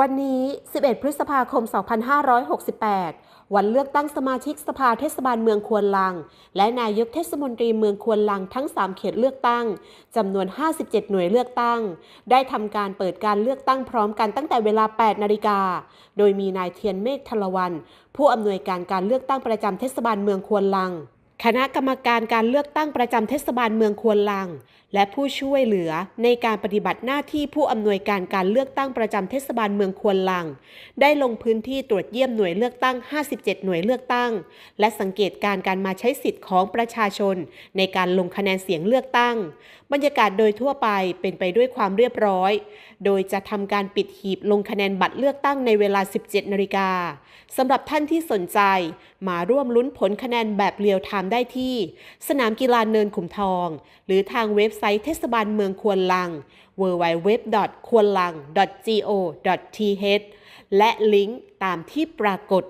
วันนี้ 11 พฤษภาคม 2568 วันเลือกตั้งสมาชิกสภาเทศบาลเมืองควนลัง และนายกเทศมนตรีเมืองควนลังทั้ง 3 เขตเลือกตั้ง จำนวน 57 หน่วยเลือกตั้ง ได้ทำการเปิดการเลือกตั้งพร้อมกันตั้งแต่เวลา 8 นาฬิกา โดยมีนายเทียนเมฆทลวัน ผู้อำนวยการการเลือกตั้งประจำเทศบาลเมืองควนลัง คณะกรรมการการเลือกตั้งประจำเทศบาลเมืองควนลัง และผู้ช่วยเหลือในการปฏิบัติหน้าที่ผู้อำนวยการการเลือกตั้งประจำเทศบาลเมืองควนลัง ได้ลงพื้นที่ตรวจเยี่ยมหน่วยเลือกตั้ง 57 หน่วยเลือกตั้ง และสังเกตการการมาใช้สิทธิ์ของประชาชน ในการลงคะแนนเสียงเลือกตั้ง บรรยากาศโดยทั่วไปเป็นไปด้วยความเรียบร้อย โดยจะทำการปิดหีบลงคะแนนบัตรเลือกตั้งในเวลา 17 นาฬิกาสำหรับท่านที่สนใจมาร่วมลุ้นผลคะแนนแบบเรียลไทม์ได้ที่ สนามกีฬาเนินขุมทอง หรือทางเว็บไซต์เทศบาลเมืองควนลัง www. ควนลัง go.th และลิงก์ตามที่ปรากฏ